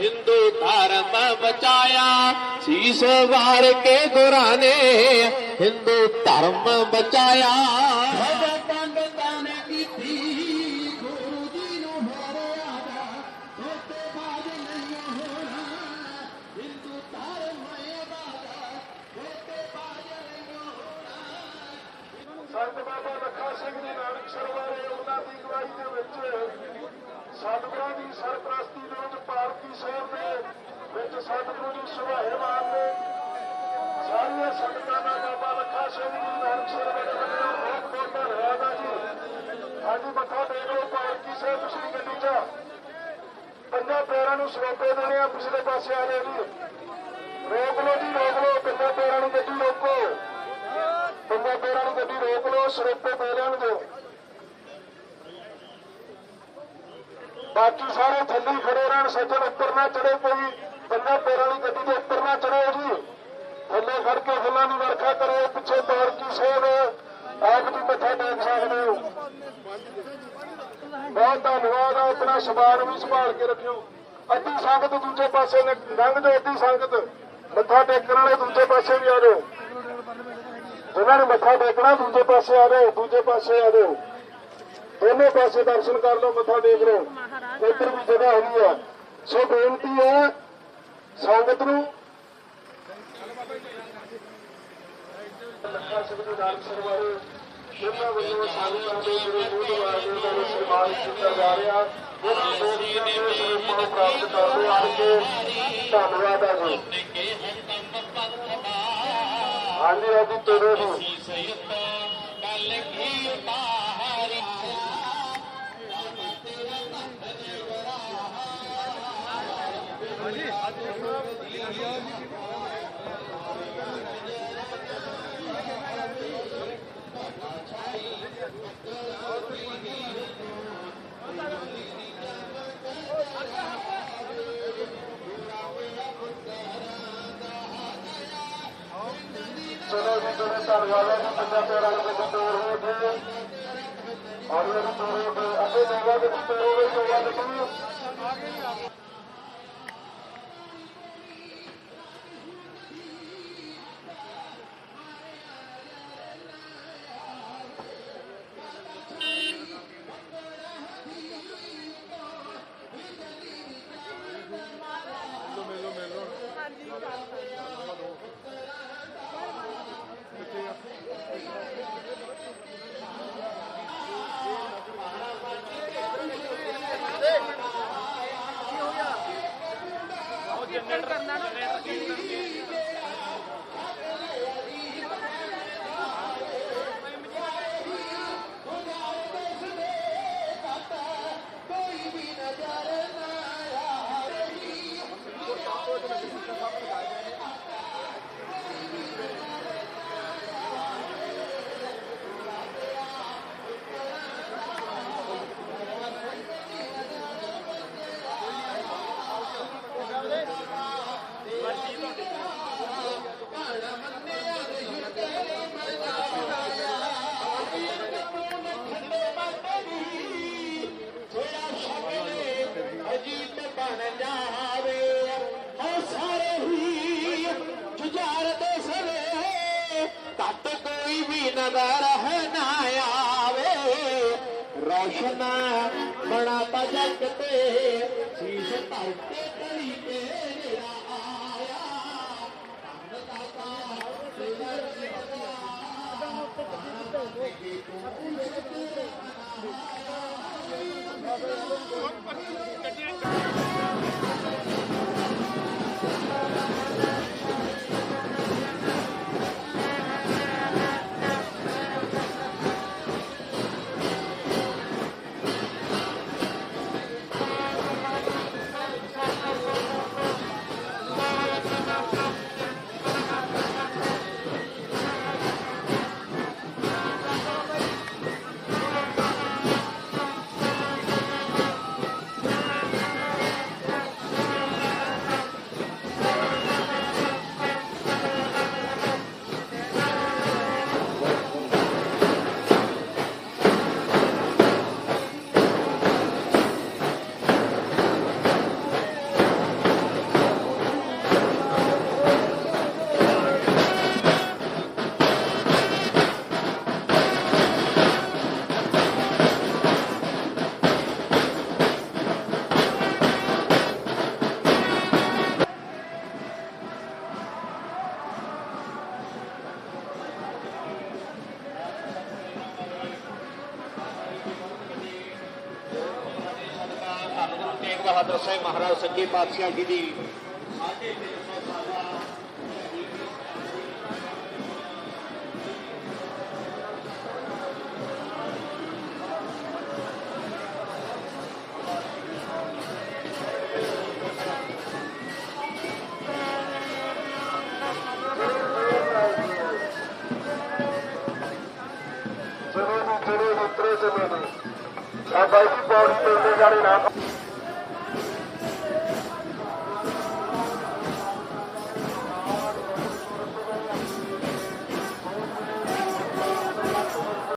ਹਿੰਦੂ ਧਰਮ ਬਚਾਇਆ ਸੀਸ ਵਾਰ ਕੇ ਗੁਰਾਂ ਨੇ ਹਿੰਦੂ ਧਰਮ ਬਚਾਇਆ। ਪੰਡਤਾਂ ਨੇ ਕੀਤੀ ਗੁਰੂ ਜੀ ਨੂੰ ਮਰਿਆਦਾ ਤੋਤੇ ਬਾਜ ਨਹੀਂ ਹੋਣਾ ਹਿੰਦੂ ਧਰਮ ਇਬਾਦਾ ਤੋਤੇ ਬਾਜ ਨਹੀਂ ਹੋਣਾ। ਸੰਤ ਬਾਬਾ ਲੱਖਾ ਸਿੰਘ ਜੀ ਨਾਨਕ ਸਰਵਾਰੇ ਉਹਨਾਂ ਦੀ ਅਗਵਾਈ ਦੇ ਵਿੱਚ ਸਤਿਗੁਰਾਂ ਦੀ ਸਰਪ੍ਰਸਤੀ ਦੇ ਵਿੱਚ ਭਾਰਤੀ ਸਾਹਿਬ ਦੇ ਵਿੱਚ ਸਤਿਗੁਰੂ ਜੀ ਸੁਭਾਏਮਾਨ ਨੇ ਸਾਰੀਆਂ ਸੰਗਤਾਂ ਦਾ ਬਾਬਾ ਲੱਖਾ ਸਿੰਘ ਜੀ ਨਾਨਕ ਸਰਵਾਰੇ ਵੱਲੋਂ ਬਹੁਤ ਬਹੁਤ ਧੰਨਵਾਦ ਆ ਜੀ। ਹਾਂਜੀ, ਮੱਥਾ ਟੇਕ ਲਓ ਪਾਲਕੀ ਸਾਹਿਬ ਪਿਛਲੀ ਗੱਡੀ 'ਚ। ਪੰਜਾਂ ਪੈਰਾਂ ਨੂੰ ਸਰੋਪੇ ਦੇਣੇ ਆ ਪਿਛਲੇ ਪਾਸੇ ਆ ਰਹੇ ਜੀ। ਰੋਕ ਲਓ ਜੀ, ਰੋਕ ਲਓ। ਪੰਜਾਂ ਪੈਰਾਂ ਨੂੰ ਗੱਡੀ ਰੋਕੋ। ਪੰਜਾਂ ਪੈਰਾਂ ਨੂੰ ਗੱਡੀ ਰੋਕ ਲਓ ਸਰੋਪੇ ਪੈ ਲੈਣ ਦਿਓ ਬਾਕੀ ਸਾਰੇ ਥੱਲੇ ਖੜੇ ਰਹਿਣ, ਸੱਜਣ ਉੱਪਰ ਨਾ ਚੜੇ ਕੋਈ। ਪੰਜਾਂ ਪੈਰਾਂ ਵਾਲੀ ਗੱਡੀ ਦੇ ਉੱਪਰ ਨਾ ਚੜੋ ਜੀ। ਥੱਲੇ ਖੜ ਕੇ ਫੁੱਲਾਂ ਦੀ ਵਰਖਾ ਕਰੋ, ਪਿੱਛੇ ਦੌੜ ਕੀ ਸੇਵ ਆਪ ਜੀ ਮੱਥਾ ਟੇਕ ਸਕਦੇ ਹੋ। ਬਹੁਤ ਧੰਨਵਾਦ ਆ, ਆਪਣਾ ਸਮਾਨ ਵੀ ਸੰਭਾਲ ਕੇ ਰੱਖਿਓ। ਅੱਧੀ ਸੰਗਤ ਦੂਜੇ ਪਾਸੇ ਲੰਘ ਜਾਓ ਅੱਧੀ ਸੰਗਤ। ਮੱਥਾ ਟੇਕਣ ਵਾਲੇ ਦੂਜੇ ਪਾਸੇ ਵੀ ਆ ਜਾਓ। ਜਿਨ੍ਹਾਂ ਨੇ ਮੱਥਾ ਟੇਕਣਾ, ਦੂਜੇ ਪਾਸੇ ਆ ਜਾਓ, ਦੂਜੇ ਪਾਸੇ ਆ ਜਾਓ। ਦੋਨੇ ਪਾਸੇ ਦਰਸ਼ਨ ਕਰ ਲਓ, ਮੱਥਾ ਟੇਕ ਲਓ। ਇੱਧਰ ਵੀ ਜਗ੍ਹਾ ਹੈਗੀ ਆ। ਸੋ ਬੇਨਤੀ ਹੈ ਸੰਗਤ ਨੂੰ ਲੱਖਾ ਸਿੰਘ ਜੀ ਨਾਲ ਸਰਵਾਰੇ ਉਹਨਾਂ ਵੱਲੋਂ ਸੰਗਤਾਂ ਦੇ ਜਿਹੜੇ ਮੂਹਰਵਾਰ ਦੇ ਉਹਨਾਂ ਸਨਮਾਨ ਕੀਤਾ ਜਾ ਰਿਹਾ। ਉਹਨਾਂ ਦੋਸਤਾਂ ਦੇ ਸਨਮਾਨ ਪ੍ਰਾਪਤ ਕਰਦੇ ਆ। ਕੇ ਧੰਨਵਾਦ ਆ ਜੀ। ਹਾਂਜੀ ਹਾਂਜੀ ਤੋਰੋ ਜੀ ਚਲੋ ਜੀ। ਚਲੋ ਧੰਨਵਾਦ ਹੈ ਜੀ ਪੰਜਾਂ ਪੈਰਾਂ ਨੂੰ ਗੱਡੀ ਤੋੜ ਹੋ ਗਈ ਔਰ ਮੇਰੀ ਤੋੜ ਹੋ ਗਈ ਅੱਗੇ ਦੇਵਾ ਗੱਡੀ ਤੋੜ ਹੋ ਗਈ ਤੋੜਾ ਗੱਡੀ ਰਹਿਣਾ ਵੀ ਨਜ਼ਰ ਹੈ ਨਾ ਆਵੇ, ਰੋਸ਼ਨ ਬਣਾਤਾ ਜਗ ਤੇ, ਸੀਸ ਧਰ ਕੇ ਕਲੀ ਤੇ। ਤੇਗ ਬਹਾਦਰ ਸਾਹਿਬ ਮਹਾਰਾਜ ਸੱਚੇ ਪਾਤਸ਼ਾਹ ਜੀ ਦੀ ਚਲੋ ਜੀ ਚਲੋ ਮਿੱਤਰੋ ਚਲੋ ਜੀ ਆ ਬਾਈ ਜੀ ਪੌੜੀ ਤੇ ਜਾਣੇ ਨਾ